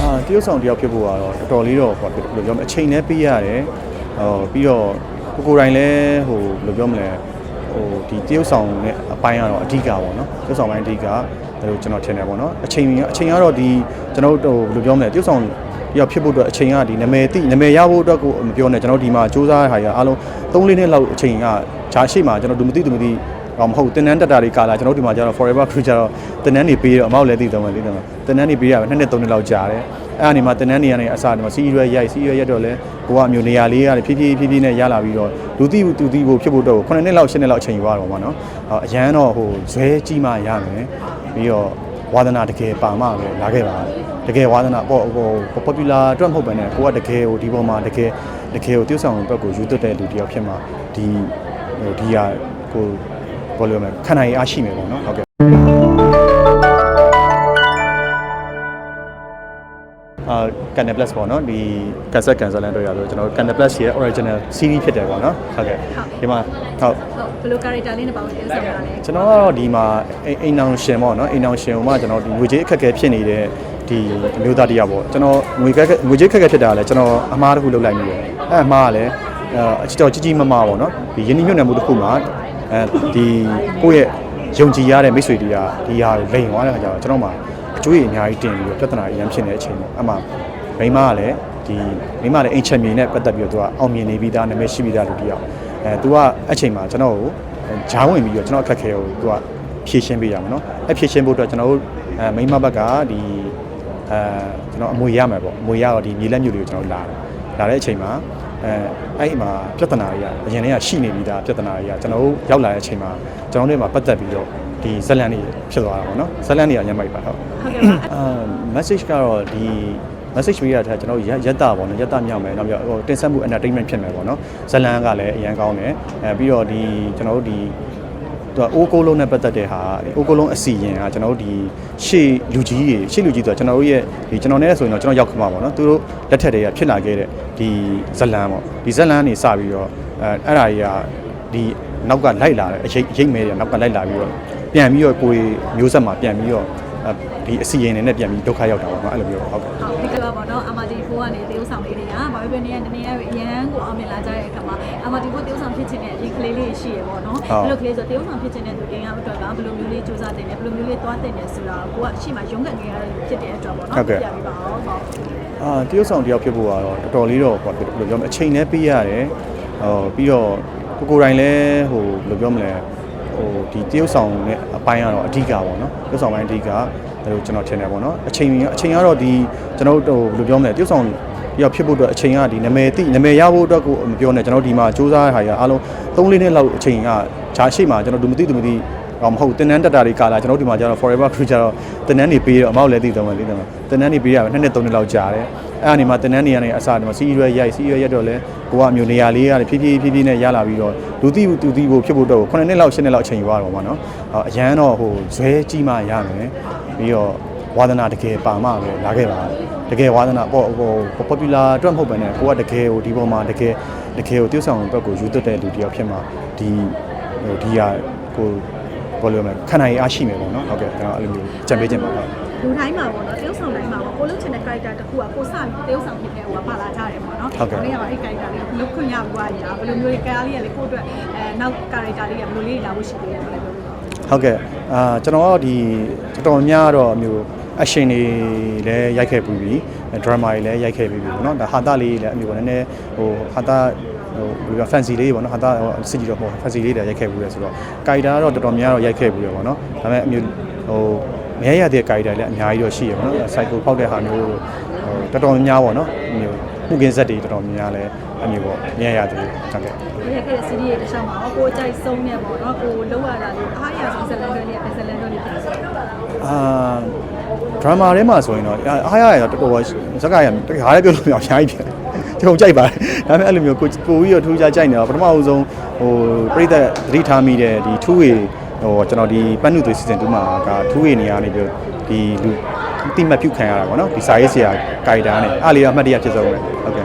အာတရုတ်ဆောင်တယောက်ဖြစ်ဖို့ကတော့တော်တော်လေးတော့ဟိုဘယ်လိုပြောမလဲအချိန်နဲ့ပေးရတယ်ဟိုပြီးတော့ကိုကိုယ်တိုင်လည်းဟိုဘယ်လိုပြောမလဲဟိုဒီတရုတ်ဆောင်နဲ့အပိုင်းကတော့အဓိကပေါ့နော်တရုတ်ဆောင်ပိုင်းအဓိကဒါလို့ကျွန်တော်ထင်တယ်ပေါ့နော်အချိန်အချိန်ကတော့ဒီကျွန်တော်တို့ဟိုဘယ်လိုပြောမလဲတရုတ်ဆောင်တယောက်ဖြစ်ဖို့အတွက်အချိန်ကဒီနာမည်တိနာမည်ရဖို့အတွက်ကိုမပြောနဲ့ကျွန်တော်ဒီမှာစူးစမ်းရတာအားလုံး3လနှစ်လောက်အချိန်ကဂျာရှိမှာကျွန်တော်ဒူမသိဒူမသိ တော့မဟုတ်တင်နန်းတက်တာတွေကာလာကျွန်တော်ဒီမှာကျတော့ forever crew ကျတော့တင်နန်းနေပေးတော့အမောက်လည်းသိတော့မယ်သိတယ်မတင်နန်းနေပေးရပဲနှစ်နှစ်သုံးနှစ်လောက်ကြာတယ်အဲ့အနေမှာတင်နန်းနေရနေအစားဒီမှာစီးရွက်ရိုက်စီးရွက်ရက်တော့လဲကိုကအမျိုးနေရာလေးရတယ်ဖြည်းဖြည်းဖြည်းဖြည်းနဲ့ရလာပြီးတော့လူသိသူသိဖို့ဖြစ်ဖို့တော့9နှစ်လောက်10နှစ်လောက်အချိန်ယူရတော့မှာနော်အရန်တော့ဟိုဇွဲကြီးမှရမယ်ပြီးတော့ဝါသနာတကယ်ပါမှပဲလာခဲ့ပါတကယ်ဝါသနာပေါ့ဟို popular အတွက်မဟုတ်ပဲねကိုကတကယ်ဟိုဒီပေါ်မှာတကယ်တကယ်ကို tiêu ဆောင်ဘက်ကိုယူသွတ်တဲ့လူတယောက်ဖြစ်မှာဒီဟိုဒီဟာကို ဘောလို့မယ်ခန္ဓာရည်အားရှိမယ်ပေါ့နော်ဟုတ်ကဲ့အာကန်န plus ပေါ့နော်ဒီ cassette cancel လန်တွေ့ရဆိုကျွန်တော် can plus ရဲ့ original series ဖြစ်တယ်ပေါ့နော်ဟုတ်ကဲ့ဒီမှာဟုတ်ဟုတ်ဘယ်လို character လေးနဲ့ပေါင်းတင်ဆောင်ရလဲကျွန်တော်ကတော့ဒီမှာအိမ်အိမ်အောင်ရှင်ပေါ့နော်အိမ်အောင်ရှင်ကိုမှကျွန်တော်ဒီငွေကြေးအခက်အခဲဖြစ်နေတဲ့ဒီအမျိုးသားတစ်ယောက်ပေါ့ကျွန်တော်ငွေကငွေကြေးအခက်အခဲဖြစ်တာလည်းကျွန်တော်အမားတစ်ခုလုပ်လိုက်မိတယ်အဲ့အမားကလည်းအချစ်တော်ကြီးကြီးမမပေါ့နော်ဒီယင်းနှိမ့်ညွန့်နယ်မှုတစ်ခုမှာ အဲဒီကိုယ့်ရဲ့ယုံကြည်ရတဲ့မိတ်ဆွေတွေကဒီဟာလိန်သွားတဲ့အခါကျတော့ကျွန်တော်မှအကျိုးရအများကြီးတင်ပြီးတော့ပြဿနာအရင်ဖြစ်နေတဲ့အချိန်မှာအမှမိမကလည်းဒီမိမလည်းအိမ်ချက်မြေနဲ့ပတ်သက်ပြီးတော့သူကအောင်မြင်နေပြီးသားနာမည်ရှိပြီးသားလူတစ်ယောက်အဲသူကအချိန်မှာကျွန်တော်ကိုဂျားဝင်ပြီးတော့ကျွန်တော်အခက်ခဲကိုသူကဖြည့်ရှင်းပေးရမှာနော်အဲဖြည့်ရှင်းဖို့အတွက်ကျွန်တော်တို့အဲမိမဘက်ကဒီအဲကျွန်တော်အမွေရမှာပေါ့အမွေရတော့ဒီမြေလက်မျိုးတွေကိုကျွန်တော်လာလာတဲ့အချိန်မှာ အဲအဲ့ဒီမှာပြဿနာတွေကအရင်တည်းကရှိနေပြီးသားပြဿနာတွေကကျွန်တော်တို့ရောက်လာတဲ့အချိန်မှာကျွန်တော်တို့မှာပတ်သက်ပြီးတော့ဒီဇက်လန်တွေဖြစ်သွားတာပေါ့နော်ဇက်လန်တွေကအညံ့မိုက်ပါဟုတ်ဟုတ်ကဲ့ပါအာ message ကတော့ဒီ message ပေးရတဲ့ကျွန်တော်တို့ရက်တာပေါ့နော်ရက်တာမြောက်မယ်နောက်ပြီးတော့ဟိုတင်ဆက်မှု entertainment ဖြစ်မယ်ပေါ့နော်ဇလန်ကလည်းအရန်ကောင်းတယ်အဲပြီးတော့ဒီကျွန်တော်တို့ဒီ သူကအိုးကိုလုံးနဲ့ပတ်သက်တဲ့ဟာအိုးကိုလုံးအစီရင်ကကျွန်တော်တို့ဒီရှေ့လူကြီးတွေရှေ့လူကြီးဆိုတော့ကျွန်တော်တို့ရဲ့ဒီကျွန်တော်နဲ့ဆိုရင်တော့ကျွန်တော်ရောက်ခမှာပေါ့နော်သူတို့လက်ထက်တွေကဖြစ်လာခဲ့တဲ့ဒီဇလန်ပေါ့ဒီဇလန်နေစပြီးတော့အဲအဲ့ဒါကြီးကဒီနောက်ကလိုက်လာတဲ့အရိတ်ရိတ်မဲတွေနောက်ကလိုက်လာပြီးတော့ပြန်ပြီးတော့ကိုယ်မျိုးဆက်မှာပြန်ပြီးတော့ဒီအစီရင်တွေနဲ့ပြန်ပြီးဒုက္ခရောက်တာပေါ့နော်အဲ့လိုမျိုးဟုတ်ကဲ့ဟုတ်ဒီကလာပေါ့နော် MRT4 ကနေတေးဥဆောင်လေးတွေကဘာပဲဖြစ်နေရနေနေရအရန်ကိုအောင်မြင်လာကြတဲ့အခါမှာ MRT4 တေးဥဆောင်ဖြစ်ခြင်းနဲ့ဒီကလေးလေးရှိရပေါ့နော်ဘယ်လိုကလေးဆိုတေးဥဆောင်ဖြစ်ခြင်းနဲ့သူတင်ရအောင်အတွက်ကဘယ်လိုမျိုးလေးစူးစမ်းတင်တယ်ဘယ်လိုမျိုးလေးသွားတင်တယ်ဆိုတာကိုကရှေ့မှာရုန်းကန်နေရတဲ့ဖြစ်တဲ့အတွက်ပေါ့နော်ပြပြပါအောင်ဟုတ်အာတရုတ်ဆောင်တယောက်ဖြစ်ဖို့ကတော့တော်တော်လေးတော့ဟိုဘယ်လိုပြောမလဲအချိန်နဲ့ပေးရတယ်ဟိုပြီးတော့ကိုကိုယ်တိုင်လည်းဟိုဘယ်လိုပြောမလဲဟိုဒီတရုတ်ဆောင်နဲ့အပိုင်းကတော့အဓိကပေါ့နော်တရုတ်ဆောင်ပိုင်းအဓိက ဒါလို့ကျွန်တော်ထင်တယ်ပေါ့နော်အချိန်အချိန်ကတော့ဒီကျွန်တော်တို့ဟိုဘယ်လိုပြောမလဲတရုတ်ဆောင်တယောက်ဖြစ်ဖို့အတွက်အချိန်ကဒီနာမည်တိနာမည်ရဖို့အတွက်ကိုမပြောနဲ့ကျွန်တော်ဒီမှာစူးစမ်းရတာအားလုံး3လနှစ်လောက်အချိန်ကဂျာရှိမှာကျွန်တော်ဒူမသိဒူမသိတော့မဟုတ်တင်နန်းတက်တာတွေကာလာကျွန်တော်ဒီမှာကျတော့ forever crew ကျတော့တင်နန်းနေပေးတော့အမောက်လည်းသိတော့မယ်သိတယ်မတင်နန်းနေပေးရပဲနှစ်နှစ်သုံးနှစ်လောက်ကြာတယ် အဲ့အနေမှာတင်နန်းနေရနေအစားဒီမှာစီးရွက်ရိုက်စီးရွက်ရက်တော့လဲကိုကအမျိုးနေရာလေးရတယ်ဖြည်းဖြည်းဖြည်းဖြည်းနဲ့ရလာပြီးတော့လူသိသူသိဖို့ဖြစ်ဖို့တော့9နှစ်လောက်10နှစ်လောက်အချိန်ယူရတော့မှာနော်အရန်တော့ဟိုဇွဲကြီးမှရမယ်ပြီးတော့ဝါသနာတကယ်ပါမှပဲလာခဲ့ပါတကယ်ဝါသနာပေါ့ဟို popular အတွက်မဟုတ်ပဲねကိုကတကယ်ဟိုဒီပေါ်မှာတကယ်တကယ်ကို tiêu ဆောင်ဘက်ကိုယူသွတ်တဲ့လူတယောက်ဖြစ်မှာဒီဟိုဒီဟာကိုဘောလို့မယ်ခန္ဓာရည်အားရှိမယ်ပေါ့နော်ဟုတ်ကဲ့ကျွန်တော်အဲ့လိုမျိုးကြံပေးခြင်းပါဟုတ် လူတိုင်းမှာပေါ့နော်တေးဥဆောင်တိုင်းမှာပေါ့ကိုလုံးချင်တဲ့ character တစ်ခုကကိုစပြီးတေးဥဆောင်ဖြစ်တဲ့ဟိုကပါလာကြတယ်ပေါ့နော်ဟုတ်ကဲ့ဒီကမှာအဲ့ character လေးလုတ်ခွင့်ရဘူးကွာညာဘယ်လိုမျိုးလဲ character လေးကလေကိုယ့်အတွက်အဲနောက် character လေးကဘယ်လိုလေးလာဖို့ရှိသေးတယ်လဲပြောပြပါဦးဟုတ်ကဲ့အာကျွန်တော်ကဒီတော်တော်များတော့အမျိုး action တွေလည်းရိုက်ခဲ့ပြီးပြီ drama တွေလည်းရိုက်ခဲ့ပြီးပြီပေါ့နော်ဒါဟာတာလေးလည်းအမျိုးနည်းနည်းဟိုဟာတာဟိုဘယ်လို fancy လေးပေါ့နော်ဟာတာစစ်ကြည့်တော့ဟို fancy လေးတွေရိုက်ခဲ့ပြီးရဆိုတော့ character ကတော့တော်တော်များတော့ရိုက်ခဲ့ပြီးရပေါ့နော်ဒါပေမဲ့အမျိုးဟို မရရတဲ့ character လည်းအများကြီးတော့ရှိရပေါ့နော် psycho ဖောက်တဲ့ဟာမျိုးဟိုတော်တော်များပေါ့နော်အမျိုးမှုကင်းဆက်တွေတော်တော်များလည်းအမျိုးပေါ့မရရတယ်ဟုတ်ကဲ့ဒီရက်ခဲ့တဲ့ series ရဲ့တစ်ချောင်းမှာကိုအကြိုက်ဆုံးနေပေါ့နော်ကိုလောက်ရတာလေးအားရဆုံးဇလန်တွေနဲ့ဇလန်တွေနဲ့ပြင်ဆိုအာဒရမာထဲမှာဆိုရင်တော့အားရရတော့တော်တော်ဇက်ကရတကယ်အားလည်းပြောလို့မရအောင်ရှားကြီးပြန်ကျွန်တော်ကြိုက်ပါတယ်ဒါပေမဲ့အဲ့လိုမျိုးကိုပိုပြီးတော့ထူးခြားကြိုက်နေတော့ပထမအဆုံးဟိုပြိသက်သတိထားမိတဲ့ဒီထူးဝေ ဟိုကျွန်တော်ဒီပန်းနုသွေးစီဇန်2မှာကထူးဝေနေရာနေပြီးဒီလူတိမတ်ပြုတ်ခံရတာပေါ့နော်ဒီစာရေးဆရာကာရီတာနဲ့အားလေးတော့အမှတ်တရဖြစ်ဆုံးပဲဟုတ်